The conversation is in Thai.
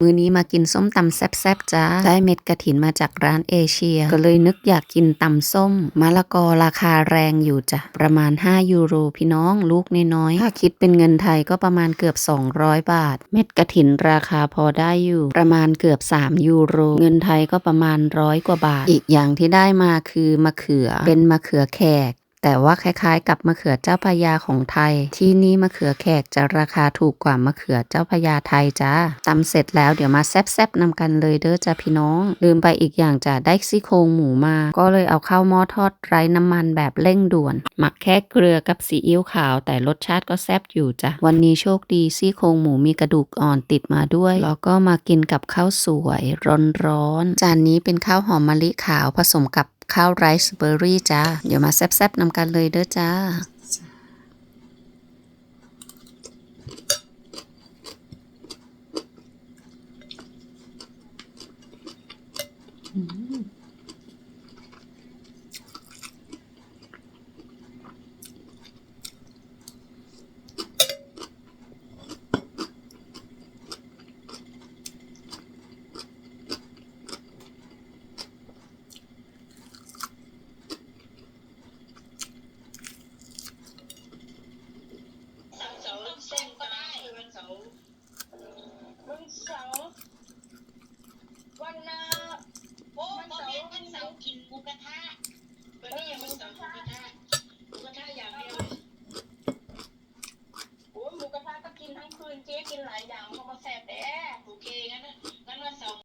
มื้อนี้มากินส้มตำแซ่บๆจ้า ได้เม็ดกระถินมาจากร้านเอเชีย ก็เลยนึกอยากกินตำส้มมะละกอราคาแรงอยู่จ้ะ ประมาณ 5 ยูโรพี่น้องลูกน้อยๆถ้าคิดเป็นเงินไทยก็ประมาณเกือบ 200 บาท เม็ดกระถินราคาพอได้อยู่ ประมาณเกือบ 3 ยูโร เงินไทยก็ประมาณร้อยกว่าบาท อีกอย่างที่ได้มาคือมะเขือ เป็นมะเขือแขก แต่ว่าคล้ายๆ กับมะเขือเจ้าพยาของไทย ที่นี่มะเขือแขกจะราคาถูกกว่ามะเขือเจ้าพยาไทยจ้าตำเสร็จแล้วเดี๋ยวมาแซบๆนำกันเลยเด้อจ้าพี่น้อง ลืมไปอีกอย่างจ้ะได้ซี่โครงหมูมา ก็เลยเอาเข้าวหม้อทอดไร้น้ำมันแบบเร่งด่วน หมักแค่เกลือกับซีอิ๊วขาว แต่รสชาติก็แซบอยู่จ้ะวันนี้โชคดีซี่โครงหมูมีกระดูกอ่อนติดมาด้วย แล้วก็มากินกับข้าวสวยร้อนๆจานนี้เป็นข้าวหอมมะลิขาวผสมกับ ข้าวไรซ์เบอร์รี่จ้า เดี๋ยวมาแซ่บๆนำกันเลยเด้อจ้า อืมาร์เสาร์เส้นก็ได้ วันเสาร์วันนาโอ้วันเสาร์วันเสาร์กินหมูกระทะวันนี้ยังวันเสาร์หมูกระทะหมูกระทะอย่างเดียวโอ้หมูกระทะก็กินทั้งคืนเจ๊กินหลายอย่าง